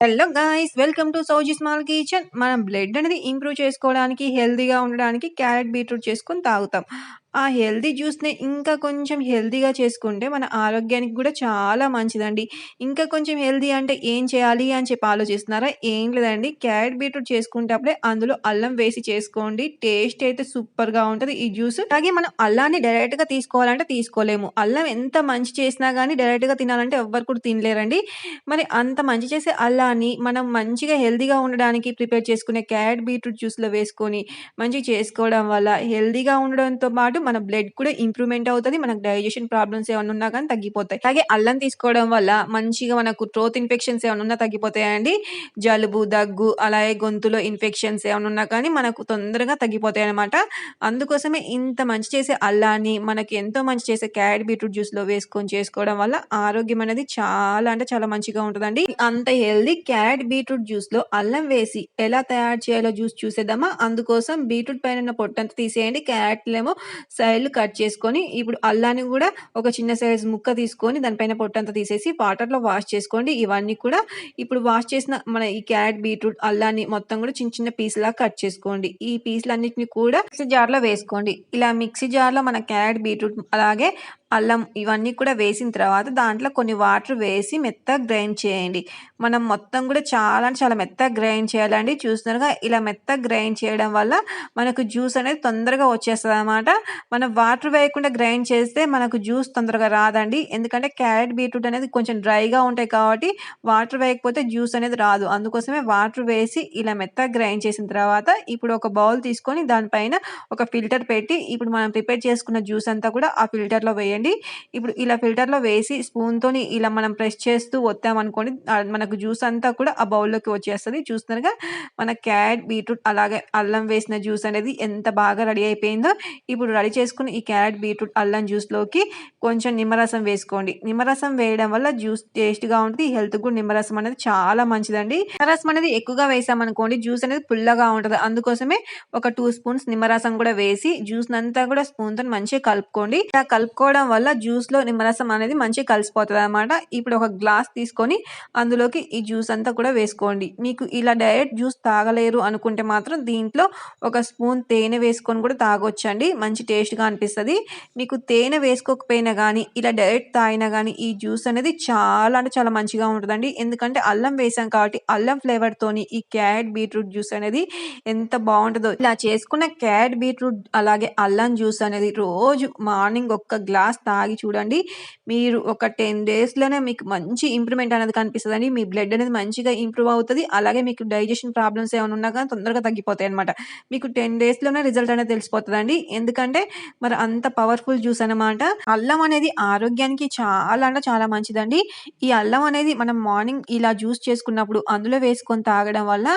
Hello guys welcome to Sowji small kitchen మనం blood అనేది improve చేసుకోవడానికి హెల్తీగా ఉండడానికి క్యారెట్ బీట్రూట్ చేసుకొని తాగుతాం. ఆ హెల్తీ జ్యూస్ని ఇంకా కొంచెం హెల్తీగా చేసుకుంటే మన ఆరోగ్యానికి కూడా చాలా మంచిదండి. ఇంకా కొంచెం హెల్తీ అంటే ఏం చేయాలి అని చెప్పి ఆలోచిస్తున్నారా? ఏం లేదండి. క్యారెట్ బీట్రూట్ చేసుకుంటే అందులో అల్లం వేసి చేసుకోండి. టేస్ట్ అయితే సూపర్గా ఉంటుంది ఈ జ్యూస్. అలాగే మనం అల్లాన్ని డైరెక్ట్గా తీసుకోవాలంటే తీసుకోలేము. అల్లం ఎంత మంచి చేసినా కానీ డైరెక్ట్గా తినాలంటే ఎవ్వరు కూడా తినలేరండి. మరి అంత మంచి చేసే అల్లాన్ని మనం మంచిగా హెల్తీగా ఉండడానికి ప్రిపేర్ చేసుకునే క్యారెట్ బీట్రూట్ జ్యూస్లో వేసుకొని మంచిగా చేసుకోవడం వల్ల హెల్తీగా ఉండడంతో పాటు మన బ్లడ్ కూడా ఇంప్రూవ్మెంట్ అవుతుంది మనకు డైజెషన్ ప్రాబ్లమ్స్ ఏమైనా ఉన్నా కానీ తగ్గిపోతాయి. అలాగే అల్లం తీసుకోవడం వల్ల మంచిగా మనకు త్రోత్ ఇన్ఫెక్షన్స్ ఏమైనా ఉన్నా తగ్గిపోతాయండి. జలుబు దగ్గు అలాగే గొంతులో ఇన్ఫెక్షన్స్ ఏమైనా ఉన్నా కానీ మనకు తొందరగా తగ్గిపోతాయి అనమాట అందుకోసమే ఇంత మంచి చేసే అల్లాన్ని మనకి ఎంతో మంచి చేసే క్యారెట్ బీట్రూట్ జ్యూస్లో వేసుకొని చేసుకోవడం వల్ల ఆరోగ్యం అనేది చాలా అంటే చాలా మంచిగా ఉంటుందండి. అంత హెల్దీ క్యారెట్ బీట్రూట్ జ్యూస్లో అల్లం వేసి ఎలా తయారు చేయాలో జ్యూస్ చూసేద్దామా? అందుకోసం బీట్రూట్ పైన ఉన్న పొట్టంతా తీసేయండి. క్యారెట్లేమో సైడ్లు కట్ చేసుకొని ఇప్పుడు అల్లాన్ని కూడా ఒక చిన్న సైజ్ ముక్క తీసుకొని దానిపైన పొట్టంతా తీసేసి వాటర్లో వాష్ చేసుకోండి. ఇవన్నీ కూడా ఇప్పుడు వాష్ చేసిన మన ఈ క్యారెట్ బీట్రూట్ అల్లాన్ని మొత్తం కూడా చిన్న చిన్న పీసులా కట్ చేసుకోండి. ఈ పీసులన్నిటిని కూడా మిక్సీ జార్లో వేసుకోండి. ఇలా మిక్సీ జార్లో మన క్యారెట్ బీట్రూట్ అలాగే అల్లం ఇవన్నీ కూడా వేసిన తర్వాత దాంట్లో కొన్ని వాటర్ వేసి మెత్తగా గ్రైండ్ చేయండి. మనం మొత్తం కూడా చాలా అంటే చాలా మెత్తగా గ్రైండ్ చేయాలండి. చూస్తున్నారుగా ఇలా మెత్తగా గ్రైండ్ చేయడం వల్ల మనకు జ్యూస్ అనేది తొందరగా వచ్చేస్తుంది అనమాట మనం వాటర్ వేయకుండా గ్రైండ్ చేస్తే మనకు జ్యూస్ తొందరగా రాదండి. ఎందుకంటే క్యారెట్ బీట్రూట్ అనేది కొంచెం డ్రైగా ఉంటాయి కాబట్టి వాటర్ వేయకపోతే జ్యూస్ అనేది రాదు. అందుకోసమే వాటర్ వేసి ఇలా మెత్తగా గ్రైండ్ చేసిన తర్వాత ఇప్పుడు ఒక బౌల్ తీసుకొని దానిపైన ఒక ఫిల్టర్ పెట్టి ఇప్పుడు మనం ప్రిపేర్ చేసుకున్న జ్యూస్ అంతా కూడా ఆ ఫిల్టర్లో వేయండి. చేయండి. ఇప్పుడు ఇలా ఫిల్టర్లో వేసి స్పూన్తోని ఇలా మనం ప్రెస్ చేస్తూ వత్తామనుకోండి మనకు జ్యూస్ అంతా కూడా ఆ బౌల్లోకి వచ్చేస్తుంది. చూస్తున్నారుగా మన క్యారెట్ బీట్రూట్ అలాగే అల్లం వేసిన జ్యూస్ అనేది ఎంత బాగా రెడీ అయిపోయిందో. ఇప్పుడు రెడీ చేసుకుని ఈ క్యారెట్ బీట్రూట్ అల్లం జ్యూస్లోకి కొంచెం నిమ్మరసం వేసుకోండి. నిమ్మరసం వేయడం వల్ల జ్యూస్ టేస్ట్గా ఉంటుంది హెల్త్ కూడా నిమ్మరసం అనేది చాలా మంచిదండి. నిమ్మరసం అనేది ఎక్కువగా వేసామనుకోండి జ్యూస్ అనేది పుల్లగా ఉంటుంది. అందుకోసమే ఒక టూ స్పూన్స్ నిమ్మరసం కూడా వేసి జ్యూస్ అంతా కూడా స్పూన్తో మంచిగా కలుపుకోండి. ఇలా కలుపుకోవడం వల్ల జ్యూస్లో నిమ్మరసం అనేది మంచిగా కలిసిపోతుంది అనమాట ఇప్పుడు ఒక గ్లాస్ తీసుకొని అందులోకి ఈ జ్యూస్ అంతా కూడా వేసుకోండి. మీకు ఇలా డైరెక్ట్ జ్యూస్ తాగలేరు అనుకుంటే మాత్రం దీంట్లో ఒక స్పూన్ తేనె వేసుకొని కూడా తాగొచ్చండి. మంచి టేస్ట్గా అనిపిస్తుంది. మీకు తేనె వేసుకోకపోయినా కానీ ఇలా డైరెక్ట్ తాగినా కానీ ఈ జ్యూస్ అనేది చాలా అంటే చాలా మంచిగా ఉంటుందండి. ఎందుకంటే అల్లం వేసాం కాబట్టి అల్లం ఫ్లేవర్తోని ఈ క్యారెట్ బీట్రూట్ జ్యూస్ అనేది ఎంత బాగుంటుందో. ఇలా చేసుకున్న క్యారెట్ బీట్రూట్ అలాగే అల్లం జ్యూస్ అనేది రోజు మార్నింగ్ ఒక్క గ్లాస్ తాగి చూడండి. మీరు ఒక టెన్ డేస్లోనే మీకు మంచి ఇంప్రూవ్మెంట్ అనేది కనిపిస్తుందండి. మీ బ్లడ్ అనేది మంచిగా ఇంప్రూవ్ అవుతుంది. అలాగే మీకు డైజెషన్ ప్రాబ్లమ్స్ ఏమైనా ఉన్నా కానీ తొందరగా తగ్గిపోతాయి అనమాట మీకు టెన్ డేస్లోనే రిజల్ట్ అనేది తెలిసిపోతుందండి. ఎందుకంటే మరి అంత పవర్ఫుల్ జ్యూస్ అనమాట అల్లం అనేది ఆరోగ్యానికి చాలా అంటే చాలా మంచిదండి. ఈ అల్లం అనేది మనం మార్నింగ్ ఇలా జ్యూస్ చేసుకున్నప్పుడు అందులో వేసుకొని తాగడం వల్ల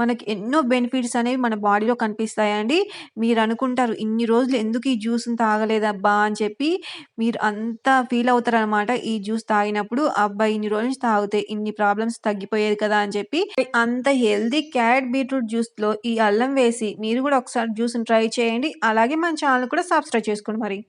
మనకి ఎన్నో బెనిఫిట్స్ అనేవి మన బాడీలో కనిపిస్తాయండి. మీరు అనుకుంటారు ఇన్ని రోజులు ఎందుకు ఈ జ్యూస్ని తాగలేదబ్బా అని చెప్పి మీరు అంతా ఫీల్ అవుతారనమాట ఈ జ్యూస్ తాగినప్పుడు అబ్బాయి ఇన్ని రోజుల నుంచి తాగితే ఇన్ని ప్రాబ్లమ్స్ తగ్గిపోయేది కదా అని చెప్పి అంత హెల్దీ క్యారెట్ బీట్రూట్ జ్యూస్లో ఈ అల్లం వేసి మీరు కూడా ఒకసారి జ్యూస్ ట్రై చేయండి. అలాగే మన ఛానల్ కూడా సబ్స్క్రైబ్ చేసుకోండి మరి.